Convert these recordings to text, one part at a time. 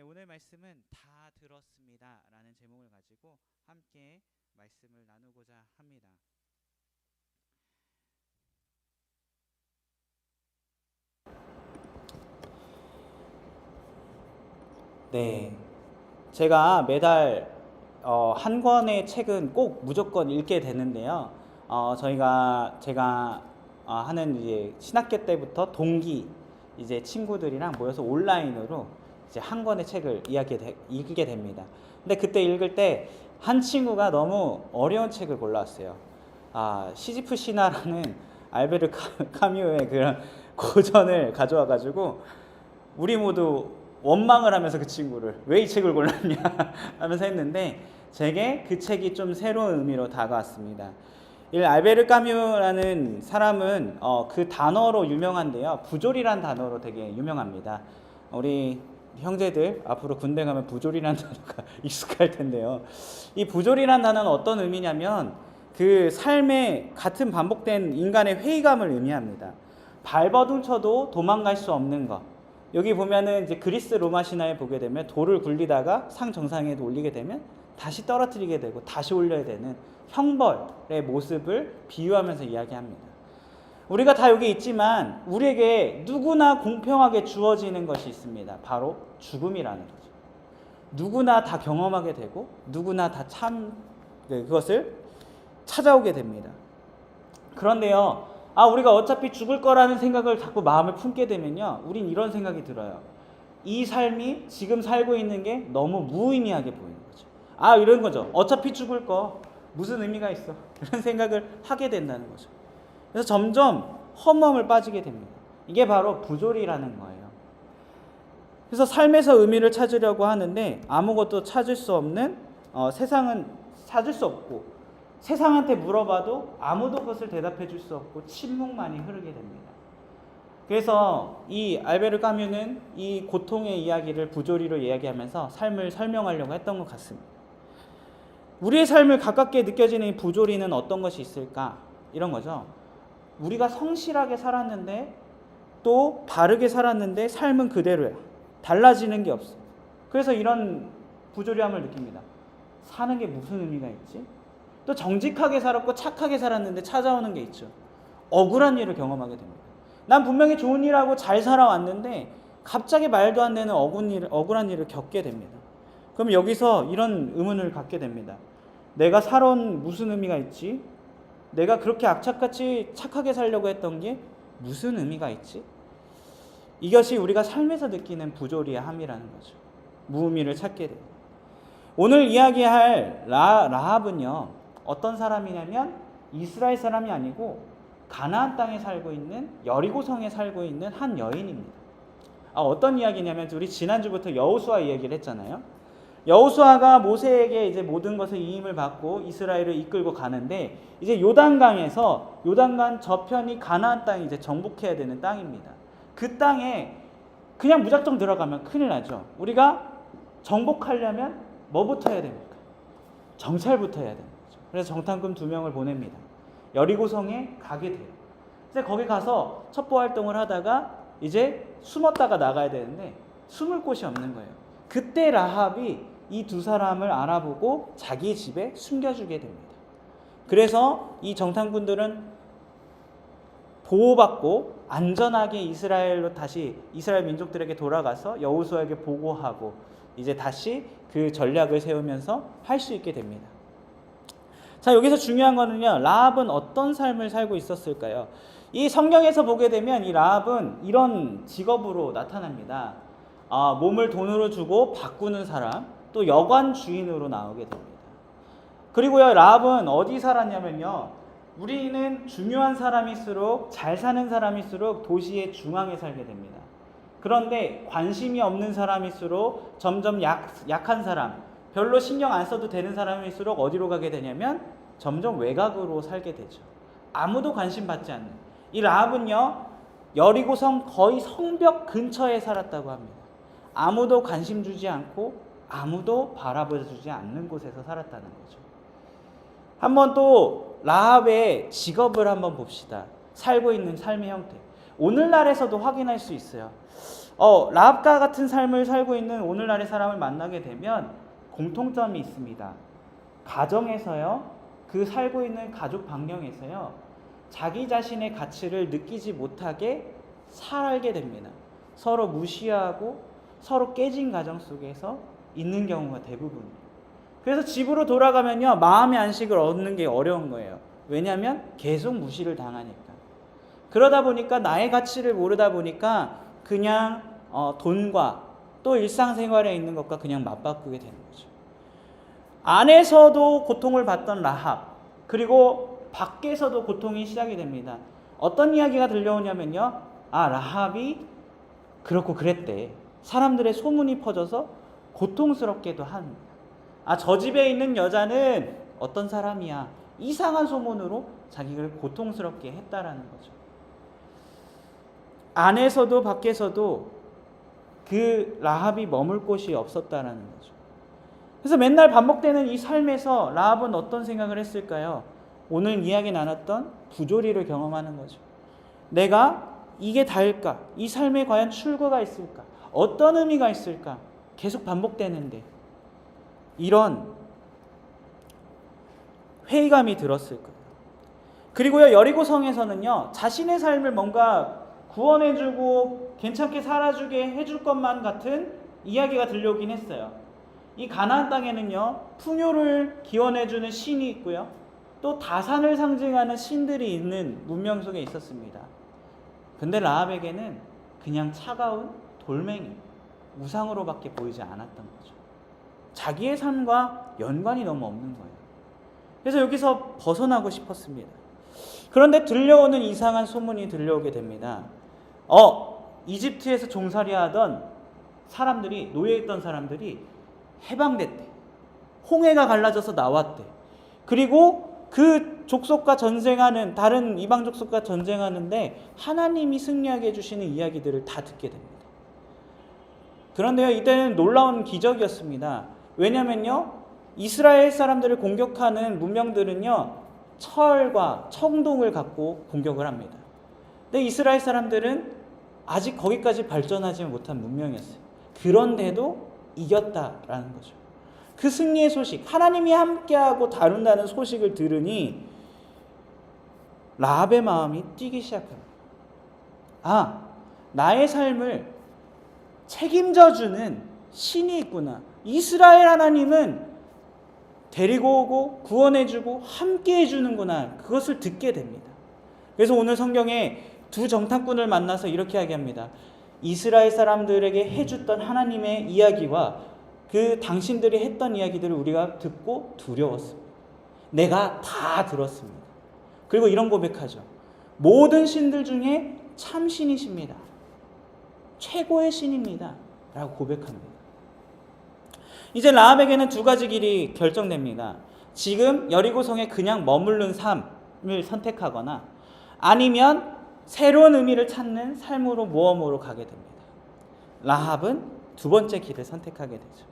네, 오늘 말씀은 다 들었습니다 라는 제목을 가지고 함께 말씀을 나누고자 합니다. 네, 제가 매달 어, 한 권의 책은 꼭 무조건 읽게 되는데요. 어, 저희가 제가 어, 하는 이제 신학교 때부터 동기 이제 친구들이랑 모여서 온라인으로 이제 한 권의 책을 이야기 읽게 됩니다. 근데 그때 읽을 때 한 친구가 너무 어려운 책을 골랐어요. 아, 시지프 신화라는 알베르 카- 카뮤의 그런 고전을 가져와 가지고 우리 모두 원망을 하면서 그 친구를 왜 이 책을 골랐냐 하면서 했는데 제게 그 책이 좀 새로운 의미로 다가왔습니다. 이 알베르 까뮤라는 사람은 어, 그 단어로 유명한데요. 부조리란 단어로 되게 유명합니다. 우리 형제들 앞으로 군대 가면 부조리란 단어가 익숙할 텐데요. 이 부조리란 단어는 어떤 의미냐면 그 삶에 같은 반복된 인간의 회의감을 의미합니다. 발버둥 쳐도 도망갈 수 없는 것. 여기 보면은 이제 그리스 로마 신화에 보게 되면 돌을 굴리다가 상 정상에 올리게 되면 다시 떨어뜨리게 되고 다시 올려야 되는 형벌의 모습을 비유하면서 이야기합니다. 우리가 다 여기 있지만 우리에게 누구나 공평하게 주어지는 것이 있습니다. 바로 죽음이라는 거죠. 누구나 다 경험하게 되고 누구나 다 참 그것을 찾아오게 됩니다. 그런데요, 아 우리가 어차피 죽을 거라는 생각을 자꾸 마음을 품게 되면요, 우린 이런 생각이 들어요. 이 삶이 지금 살고 있는 게 너무 무의미하게 보이는 거죠. 아 이런 거죠. 어차피 죽을 거 무슨 의미가 있어? 이런 생각을 하게 된다는 거죠. 그래서 점점 허무함을 빠지게 됩니다. 이게 바로 부조리라는 거예요. 그래서 삶에서 의미를 찾으려고 하는데 아무것도 찾을 수 없는 어, 세상은 찾을 수 없고 세상한테 물어봐도 아무도 그것을 대답해 줄 수 없고 침묵만이 흐르게 됩니다. 그래서 이 알베르 까뮤는 이 고통의 이야기를 부조리로 이야기하면서 삶을 설명하려고 했던 것 같습니다. 우리의 삶을 가깝게 느껴지는 이 부조리는 어떤 것이 있을까? 이런 거죠. 우리가 성실하게 살았는데 또 바르게 살았는데 삶은 그대로야. 달라지는 게 없어. 그래서 이런 부조리함을 느낍니다. 사는 게 무슨 의미가 있지? 또 정직하게 살았고 착하게 살았는데 찾아오는 게 있죠. 억울한 일을 경험하게 됩니다. 난 분명히 좋은 일하고 잘 살아왔는데 갑자기 말도 안 되는 억울한, 일, 억울한 일을 겪게 됩니다. 그럼 여기서 이런 의문을 갖게 됩니다. 내가 살아온 무슨 의미가 있지? 내가 그렇게 악착같이 착하게 살려고 했던 게 무슨 의미가 있지? 이것이 우리가 삶에서 느끼는 부조리함이라는 거죠. 무의미를 찾게 돼요. 오늘 이야기할 라, 라합은요, 어떤 사람이냐면 이스라엘 사람이 아니고 가나안 땅에 살고 있는 여리고 성에 살고 있는 한 여인입니다. 아, 어떤 이야기냐면 우리 지난주부터 여호수아 이야기를 했잖아요. 여호수아가 모세에게 이제 모든 것을 이임을 받고 이스라엘을 이끌고 가는데 이제 요단강에서 요단강 저편이 가나안 땅이 이제 정복해야 되는 땅입니다. 그 땅에 그냥 무작정 들어가면 큰일 나죠. 우리가 정복하려면 뭐부터 해야 됩니까? 정찰부터 해야 되는 거죠. 그래서 정탐꾼 두 명을 보냅니다. 여리고성에 가게 돼요. 이제 거기 가서 첩보 활동을 하다가 이제 숨었다가 나가야 되는데 숨을 곳이 없는 거예요. 그때 라합이 이 두 사람을 알아보고 자기 집에 숨겨주게 됩니다. 그래서 이 정탐꾼들은 보호받고 안전하게 이스라엘로 다시 이스라엘 민족들에게 돌아가서 여호수아에게 보고하고 이제 다시 그 전략을 세우면서 할 수 있게 됩니다. 자 여기서 중요한 거는요 라합은 어떤 삶을 살고 있었을까요? 이 성경에서 보게 되면 이 라합은 이런 직업으로 나타납니다. 아, 몸을 돈으로 주고 바꾸는 사람, 또 여관 주인으로 나오게 됩니다. 그리고요 라합은 어디 살았냐면요 우리는 중요한 사람일수록 잘 사는 사람일수록 도시의 중앙에 살게 됩니다. 그런데 관심이 없는 사람일수록 점점 약, 약한 사람, 별로 신경 안 써도 되는 사람일수록 어디로 가게 되냐면 점점 외곽으로 살게 되죠. 아무도 관심 받지 않는. 이 라합은요, 여리고성 거의 성벽 근처에 살았다고 합니다. 아무도 관심 주지 않고 아무도 바라봐 주지 않는 곳에서 살았다는 거죠. 한번 또 라합의 직업을 한번 봅시다. 살고 있는 삶의 형태. 오늘날에서도 확인할 수 있어요. 어, 라합과 같은 삶을 살고 있는 오늘날의 사람을 만나게 되면 공통점이 있습니다. 가정에서요, 그 살고 있는 가족 반경에서요, 자기 자신의 가치를 느끼지 못하게 살게 됩니다. 서로 무시하고 서로 깨진 가정 속에서 있는 경우가 대부분이에요. 그래서 집으로 돌아가면요, 마음의 안식을 얻는 게 어려운 거예요. 왜냐하면 계속 무시를 당하니까. 그러다 보니까 나의 가치를 모르다 보니까 그냥 어, 돈과 또 일상생활에 있는 것과 그냥 맞바꾸게 되는 거죠. 안에서도 고통을 받던 라합 그리고 밖에서도 고통이 시작이 됩니다. 어떤 이야기가 들려오냐면요. 아 라합이 그렇고 그랬대. 사람들의 소문이 퍼져서 고통스럽게도 합니다. 아저 집에 있는 여자는 어떤 사람이야. 이상한 소문으로 자기를 고통스럽게 했다라는 거죠. 안에서도 밖에서도 그 라합이 머물 곳이 없었다라는 거죠. 그래서 맨날 반복되는 이 삶에서 라합은 어떤 생각을 했을까요? 오늘 이야기 나눴던 부조리를 경험하는 거죠. 내가 이게 다일까? 이 삶에 과연 출구가 있을까? 어떤 의미가 있을까? 계속 반복되는데 이런 회의감이 들었을 거예요. 그리고요 여리고 성에서는요 자신의 삶을 뭔가 구원해주고 괜찮게 살아주게 해줄 것만 같은 이야기가 들려오긴 했어요. 이 가나안 땅에는요 풍요를 기원해주는 신이 있고요 또 다산을 상징하는 신들이 있는 문명 속에 있었습니다. 근데 라합에게는 그냥 차가운 돌멩이 우상으로밖에 보이지 않았던 거죠. 자기의 삶과 연관이 너무 없는 거예요. 그래서 여기서 벗어나고 싶었습니다. 그런데 들려오는 이상한 소문이 들려오게 됩니다. 어, 이집트에서 종살이 하던 사람들이, 노예했던 사람들이 해방됐대. 홍해가 갈라져서 나왔대. 그리고 그 족속과 전쟁하는, 다른 이방 족속과 전쟁하는데 하나님이 승리하게 해주시는 이야기들을 다 듣게 됩니다. 그런데요, 이때는 놀라운 기적이었습니다. 왜냐면요, 이스라엘 사람들을 공격하는 문명들은요, 철과 청동을 갖고 공격을 합니다. 근데 이스라엘 사람들은 아직 거기까지 발전하지 못한 문명이었어요. 그런데도 이겼다라는 거죠. 그 승리의 소식, 하나님이 함께하고 다룬다는 소식을 들으니 라합의 마음이 뛰기 시작합니다. 아, 나의 삶을 책임져 주는 신이 있구나. 이스라엘 하나님은 데리고 오고 구원해 주고 함께 해 주는구나. 그것을 듣게 됩니다. 그래서 오늘 성경에 두 정탐꾼을 만나서 이렇게 이야기합니다. 이스라엘 사람들에게 해줬던 하나님의 이야기와 그 당신들이 했던 이야기들을 우리가 듣고 두려웠습니다. 내가 다 들었습니다. 그리고 이런 고백하죠. 모든 신들 중에 참신이십니다. 최고의 신입니다. 라고 고백합니다. 이제 라합에게는 두 가지 길이 결정됩니다. 지금 여리고성에 그냥 머무른 삶을 선택하거나 아니면 새로운 의미를 찾는 삶으로 모험으로 가게 됩니다. 라합은 두 번째 길을 선택하게 되죠.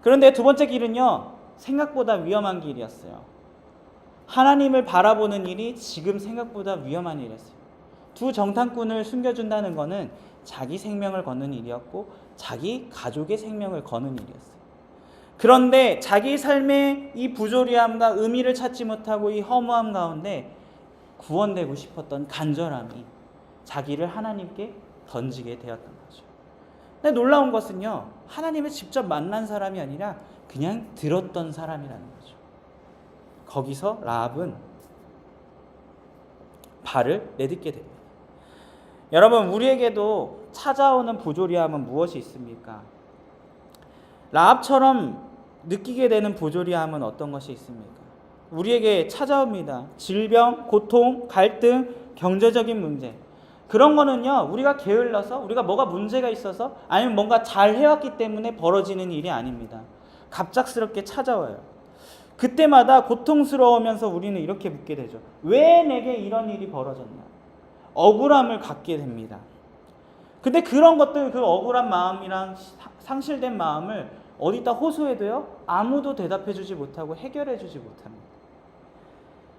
그런데 두 번째 길은요, 생각보다 위험한 길이었어요. 하나님을 바라보는 일이 지금 생각보다 위험한 일이었어요. 두 정탐꾼을 숨겨준다는 것은 자기 생명을 거는 일이었고, 자기 가족의 생명을 거는 일이었어요. 그런데 자기 삶의 이 부조리함과 의미를 찾지 못하고 이 허무함 가운데 구원되고 싶었던 간절함이 자기를 하나님께 던지게 되었던 거죠. 근데 놀라운 것은요, 하나님을 직접 만난 사람이 아니라 그냥 들었던 사람이라는 거죠. 거기서 라합은 발을 내딛게 됩니다. 여러분, 우리에게도 찾아오는 부조리함은 무엇이 있습니까? 라합처럼 느끼게 되는 부조리함은 어떤 것이 있습니까? 우리에게 찾아옵니다. 질병, 고통, 갈등, 경제적인 문제. 그런 거는요, 우리가 게을러서, 우리가 뭐가 문제가 있어서, 아니면 뭔가 잘 해왔기 때문에 벌어지는 일이 아닙니다. 갑작스럽게 찾아와요. 그때마다 고통스러우면서 우리는 이렇게 묻게 되죠. 왜 내게 이런 일이 벌어졌나? 억울함을 갖게 됩니다. 근데 그런 것들, 그 억울한 마음이랑 상실된 마음을 어디다 호소해도요, 아무도 대답해주지 못하고 해결해주지 못합니다.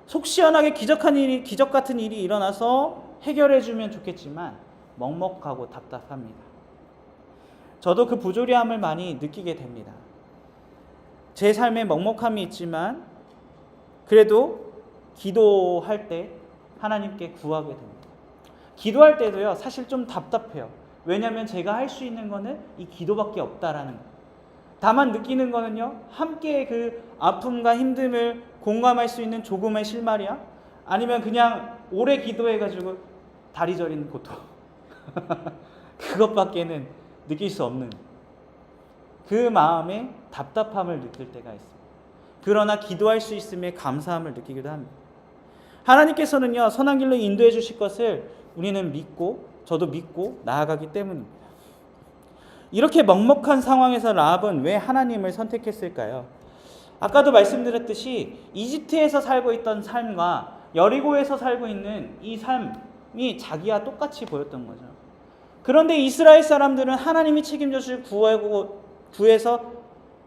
속 시원하게 기적한 일이 기적 같은 일이 일어나서 해결해 주면 좋겠지만 먹먹하고 답답합니다. 저도 그 부조리함을 많이 느끼게 됩니다. 제 삶에 먹먹함이 있지만 그래도 기도할 때 하나님께 구하게 됩니다. 기도할 때도요, 사실 좀 답답해요. 왜냐하면 제가 할 수 있는 거는 이 기도밖에 없다라는 거. 다만 느끼는 거는요, 함께 그 아픔과 힘듦을 공감할 수 있는 조금의 실마리야? 아니면 그냥 오래 기도해가지고 다리 저린 고통. 그것밖에는 느낄 수 없는 그 마음에 답답함을 느낄 때가 있습니다. 그러나 기도할 수 있음에 감사함을 느끼기도 합니다. 하나님께서는요, 선한 길로 인도해 주실 것을 우리는 믿고, 저도 믿고 나아가기 때문입니다. 이렇게 먹먹한 상황에서 라합은 왜 하나님을 선택했을까요? 아까도 말씀드렸듯이 이집트에서 살고 있던 삶과 여리고에서 살고 있는 이 삶이 자기와 똑같이 보였던 거죠. 그런데 이스라엘 사람들은 하나님이 책임져 주실 구하고 구해서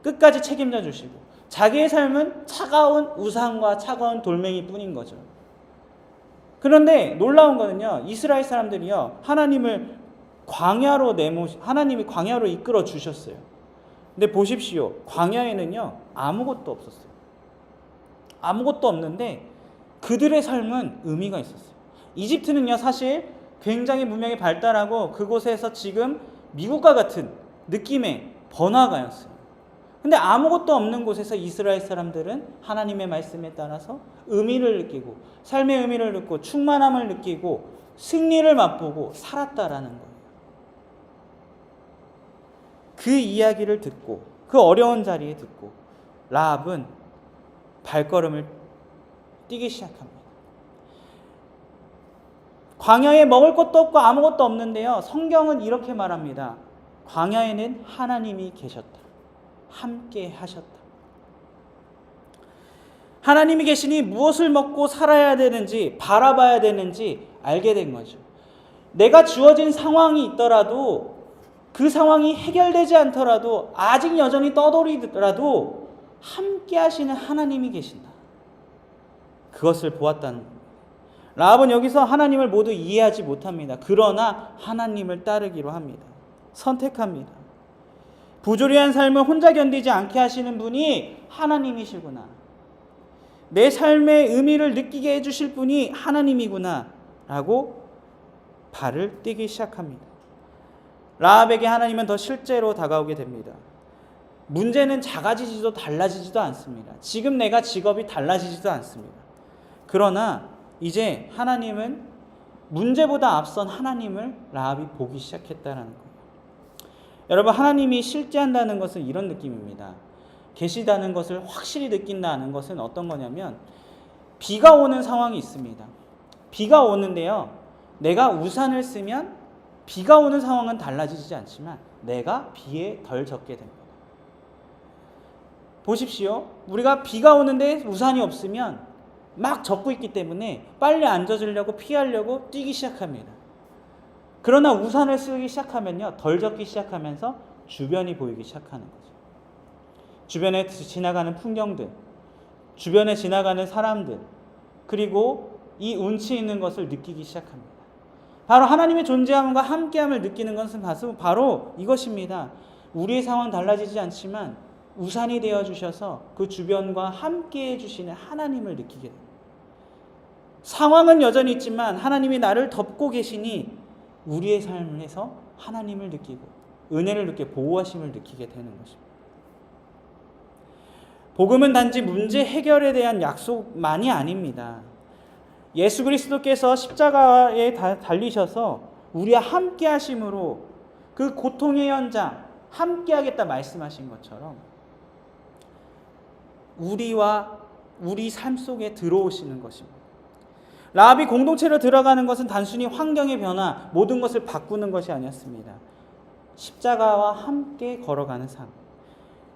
끝까지 책임져 주시고 자기의 삶은 차가운 우상과 차가운 돌멩이 뿐인 거죠. 그런데 놀라운 거는요. 이스라엘 사람들이요. 하나님을 광야로 내모 하나님이 광야로 이끌어 주셨어요. 근데 보십시오. 광야에는요. 아무것도 없었어요. 아무것도 없는데 그들의 삶은 의미가 있었어요. 이집트는요. 사실 굉장히 문명이 발달하고 그곳에서 지금 미국과 같은 느낌의 번화가였어요. 근데 아무것도 없는 곳에서 이스라엘 사람들은 하나님의 말씀에 따라서 의미를 느끼고 삶의 의미를 느끼고 충만함을 느끼고 승리를 맛보고 살았다라는 거예요. 그 이야기를 듣고 그 어려운 자리에 듣고 라합은 발걸음을 뛰기 시작합니다. 광야에 먹을 것도 없고 아무것도 없는데요. 성경은 이렇게 말합니다. 광야에는 하나님이 계셨다. 함께 하셨다. 하나님이 계시니 무엇을 먹고 살아야 되는지 바라봐야 되는지 알게 된 거죠. 내가 주어진 상황이 있더라도 그 상황이 해결되지 않더라도 아직 여전히 떠돌이더라도 함께 하시는 하나님이 계신다. 그것을 보았다는. 라합은 여기서 하나님을 모두 이해하지 못합니다. 그러나 하나님을 따르기로 합니다. 선택합니다. 부조리한 삶을 혼자 견디지 않게 하시는 분이 하나님이시구나. 내 삶의 의미를 느끼게 해주실 분이 하나님이구나. 라고 발을 떼기 시작합니다. 라합에게 하나님은 더 실제로 다가오게 됩니다. 문제는 작아지지도 달라지지도 않습니다. 지금 내가 직업이 달라지지도 않습니다. 그러나 이제 하나님은 문제보다 앞선 하나님을 라합이 보기 시작했다는 거예요. 여러분 하나님이 실제한다는 것은 이런 느낌입니다. 계시다는 것을 확실히 느낀다는 것은 어떤 거냐면 비가 오는 상황이 있습니다. 비가 오는데요. 내가 우산을 쓰면 비가 오는 상황은 달라지지 않지만 내가 비에 덜 젖게 됩니다. 보십시오. 우리가 비가 오는데 우산이 없으면 막 젖고 있기 때문에 빨리 안 젖으려고 피하려고 뛰기 시작합니다. 그러나 우산을 쓰기 시작하면요. 덜 젖기 시작하면서 주변이 보이기 시작하는 거죠. 주변에 지나가는 풍경들, 주변에 지나가는 사람들, 그리고 이 운치 있는 것을 느끼기 시작합니다. 바로 하나님의 존재함과 함께함을 느끼는 것은 바로 이것입니다. 우리의 상황 달라지지 않지만 우산이 되어 주셔서 그 주변과 함께 해 주시는 하나님을 느끼게 됩니다. 상황은 여전히 있지만 하나님이 나를 덮고 계시니 우리의 삶에서 하나님을 느끼고 은혜를 느끼고 보호하심을 느끼게 되는 것입니다. 복음은 단지 문제 해결에 대한 약속만이 아닙니다. 예수 그리스도께서 십자가에 달리셔서 우리와 함께 하심으로 그 고통의 현장 함께 하겠다 말씀하신 것처럼 우리와 우리 삶 속에 들어오시는 것입니다. 라합이 공동체로 들어가는 것은 단순히 환경의 변화, 모든 것을 바꾸는 것이 아니었습니다. 십자가와 함께 걸어가는 삶.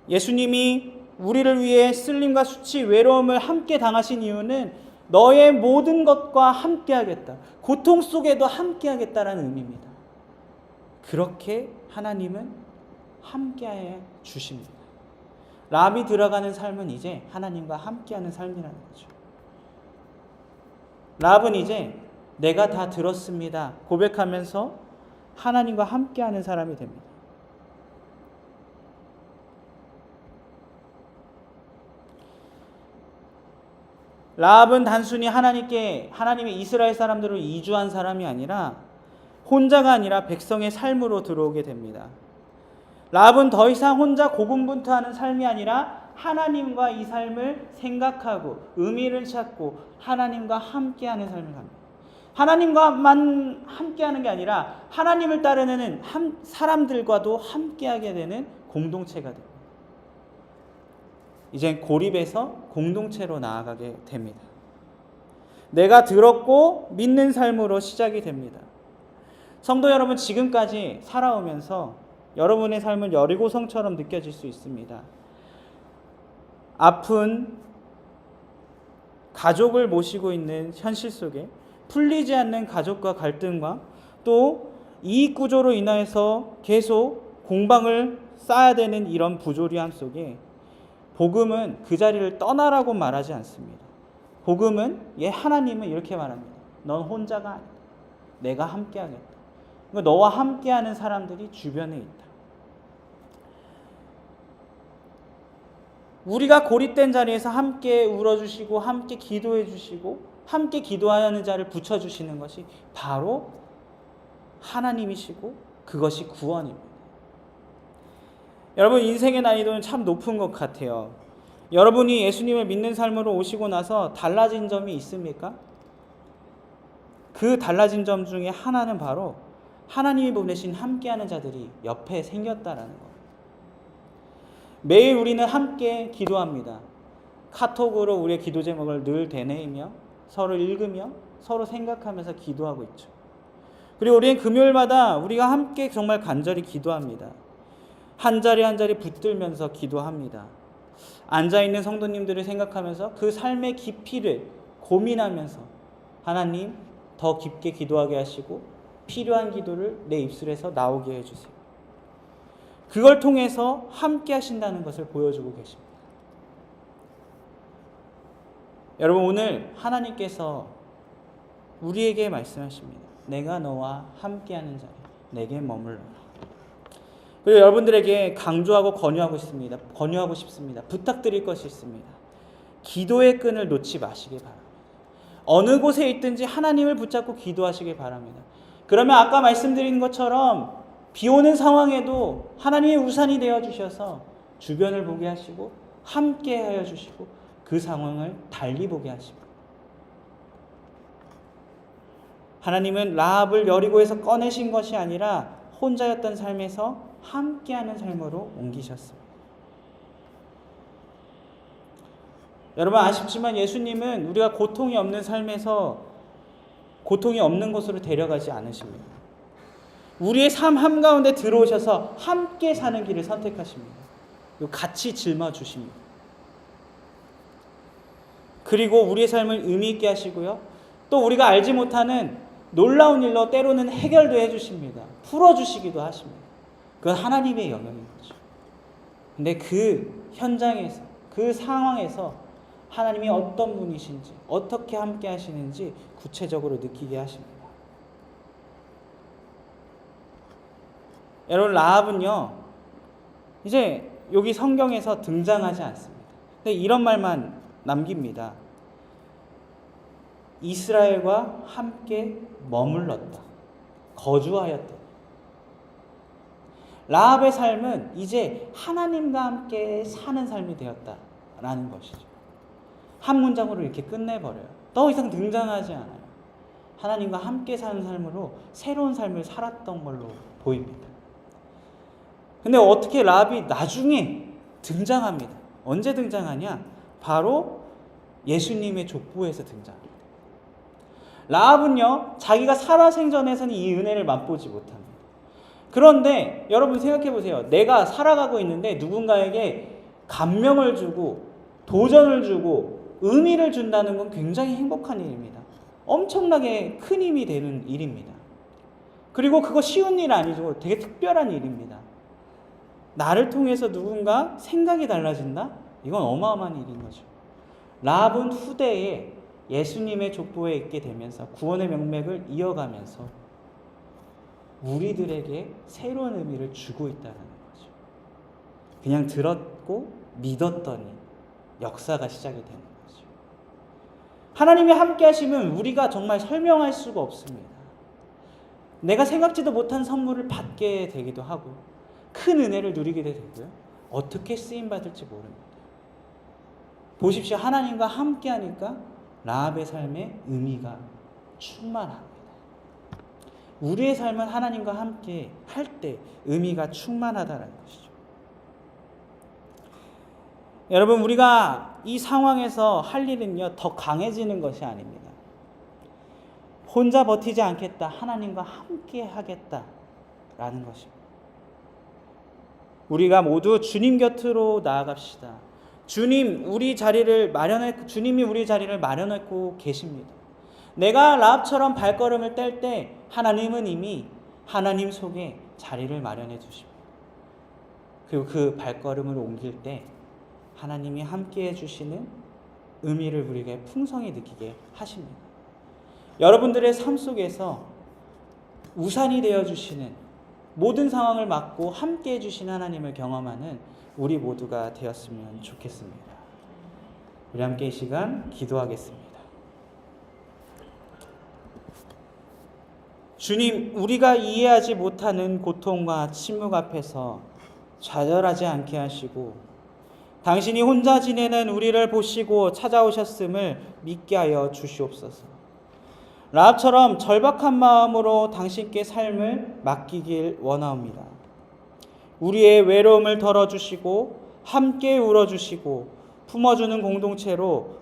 예수님이 우리를 위해 쓸림과 수치, 외로움을 함께 당하신 이유는 너의 모든 것과 함께 하겠다. 고통 속에도 함께 하겠다라는 의미입니다. 그렇게 하나님은 함께 주십니다. 람이 들어가는 삶은 이제 하나님과 함께하는 삶이라는 거죠. 랍은 이제 내가 다 들었습니다. 고백하면서 하나님과 함께하는 사람이 됩니다. 라합은 단순히 하나님께 하나님의 이스라엘 사람들을 이주한 사람이 아니라 혼자가 아니라 백성의 삶으로 들어오게 됩니다. 라합은 더 이상 혼자 고군분투하는 삶이 아니라 하나님과 이 삶을 생각하고 의미를 찾고 하나님과 함께하는 삶을 갑니다. 하나님과만 함께하는 게 아니라 하나님을 따르는 한 사람들과도 함께하게 되는 공동체가 됩니다. 이제 고립에서 공동체로 나아가게 됩니다. 내가 들었고 믿는 삶으로 시작이 됩니다. 성도 여러분 지금까지 살아오면서 여러분의 삶은 여리고성처럼 느껴질 수 있습니다. 아픈 가족을 모시고 있는 현실 속에 풀리지 않는 가족과 갈등과 또 이익 구조로 인하여서 계속 공방을 쌓아야 되는 이런 부조리함 속에 복음은 그 자리를 떠나라고 말하지 않습니다. 복음은 예 하나님은 이렇게 말합니다. 넌 혼자가 아니다. 내가 함께하겠다. 그러니까 너와 함께하는 사람들이 주변에 있다. 우리가 고립된 자리에서 함께 울어주시고 함께 기도해 주시고 함께 기도하는 자를 붙여주시는 것이 바로 하나님이시고 그것이 구원입니다. 여러분 인생의 난이도는 참 높은 것 같아요. 여러분이 예수님을 믿는 삶으로 오시고 나서 달라진 점이 있습니까? 그 달라진 점 중에 하나는 바로 하나님이 보내신 함께하는 자들이 옆에 생겼다라는 것. 매일 우리는 함께 기도합니다. 카톡으로 우리의 기도 제목을 늘 되뇌이며 서로 읽으며 서로 생각하면서 기도하고 있죠. 그리고 우리는 금요일마다 우리가 함께 정말 간절히 기도합니다. 한 자리 한 자리 붙들면서 기도합니다. 앉아 있는 성도님들을 생각하면서 그 삶의 깊이를 고민하면서 하나님 더 깊게 기도하게 하시고 필요한 기도를 내 입술에서 나오게 해주세요. 그걸 통해서 함께 하신다는 것을 보여주고 계십니다. 여러분 오늘 하나님께서 우리에게 말씀하십니다. 내가 너와 함께하는 자리 내게 머물러라. 그리고 여러분들에게 강조하고 권유하고 싶습니다. 권유하고 싶습니다. 부탁드릴 것이 있습니다. 기도의 끈을 놓지 마시기 바랍니다. 어느 곳에 있든지 하나님을 붙잡고 기도하시기 바랍니다. 그러면 아까 말씀드린 것처럼 비 오는 상황에도 하나님의 우산이 되어 주셔서 주변을 보게 하시고 함께 하여 주시고 그 상황을 달리 보게 하십니다. 하나님은 라합을 여리고에서 꺼내신 것이 아니라 혼자였던 삶에서 함께하는 삶으로 옮기셨습니다. 여러분 아쉽지만 예수님은 우리가 고통이 없는 삶에서 고통이 없는 곳으로 데려가지 않으십니다. 우리의 삶 한가운데 들어오셔서 함께 사는 길을 선택하십니다. 같이 짊어 주십니다. 그리고 우리의 삶을 의미 있게 하시고요. 또 우리가 알지 못하는 놀라운 일로 때로는 해결도 해 주십니다. 풀어 주시기도 하십니다. 그건 하나님의 영역인 거죠. 근데 그 현장에서, 그 상황에서 하나님이 어떤 분이신지, 어떻게 함께 하시는지 구체적으로 느끼게 하십니다. 여러분, 라합은요, 이제 여기 성경에서 등장하지 않습니다. 근데 이런 말만 남깁니다. 이스라엘과 함께 머물렀다. 거주하였다. 라합의 삶은 이제 하나님과 함께 사는 삶이 되었다라는 것이죠. 한 문장으로 이렇게 끝내버려요. 더 이상 등장하지 않아요. 하나님과 함께 사는 삶으로 새로운 삶을 살았던 걸로 보입니다. 근데 어떻게 라합이 나중에 등장합니다. 언제 등장하냐? 바로 예수님의 족보에서 등장합니다. 라합은요, 자기가 살아생전에서는 이 은혜를 맛보지 못합니다. 그런데 여러분 생각해 보세요. 내가 살아가고 있는데 누군가에게 감명을 주고 도전을 주고 의미를 준다는 건 굉장히 행복한 일입니다. 엄청나게 큰 힘이 되는 일입니다. 그리고 그거 쉬운 일 아니죠. 되게 특별한 일입니다. 나를 통해서 누군가 생각이 달라진다? 이건 어마어마한 일인 거죠. 라합은 후대에 예수님의 족보에 있게 되면서 구원의 명맥을 이어가면서 우리들에게 새로운 의미를 주고 있다는 거죠. 그냥 들었고 믿었더니 역사가 시작이 되는 거죠. 하나님이 함께 하시면 우리가 정말 설명할 수가 없습니다. 내가 생각지도 못한 선물을 받게 되기도 하고 큰 은혜를 누리게 되고요. 어떻게 쓰임 받을지 모릅니다. 보십시오. 하나님과 함께 하니까 라합의 삶에 의미가 충만합니다. 우리의 삶은 하나님과 함께 할 때 의미가 충만하다는 것이죠. 여러분, 우리가 이 상황에서 할 일은요, 더 강해지는 것이 아닙니다. 혼자 버티지 않겠다. 하나님과 함께 하겠다라는 것입니다. 우리가 모두 주님 곁으로 나아갑시다. 주님, 우리 자리를 마련해 주님이 우리 자리를 마련했고 계십니다. 내가 라합처럼 발걸음을 뗄 때 하나님은 이미 하나님 속에 자리를 마련해 주십니다. 그리고 그 발걸음을 옮길 때 하나님이 함께 해 주시는 의미를 우리에게 풍성히 느끼게 하십니다. 여러분들의 삶 속에서 우산이 되어 주시는 모든 상황을 막고 함께 해 주신 하나님을 경험하는 우리 모두가 되었으면 좋겠습니다. 우리 함께 이 시간 기도하겠습니다. 주님, 우리가 이해하지 못하는 고통과 침묵 앞에서 좌절하지 않게 하시고 당신이 혼자 지내는 우리를 보시고 찾아오셨음을 믿게 하여 주시옵소서. 라합처럼 절박한 마음으로 당신께 삶을 맡기길 원하옵니다. 우리의 외로움을 덜어주시고 함께 울어주시고 품어주는 공동체로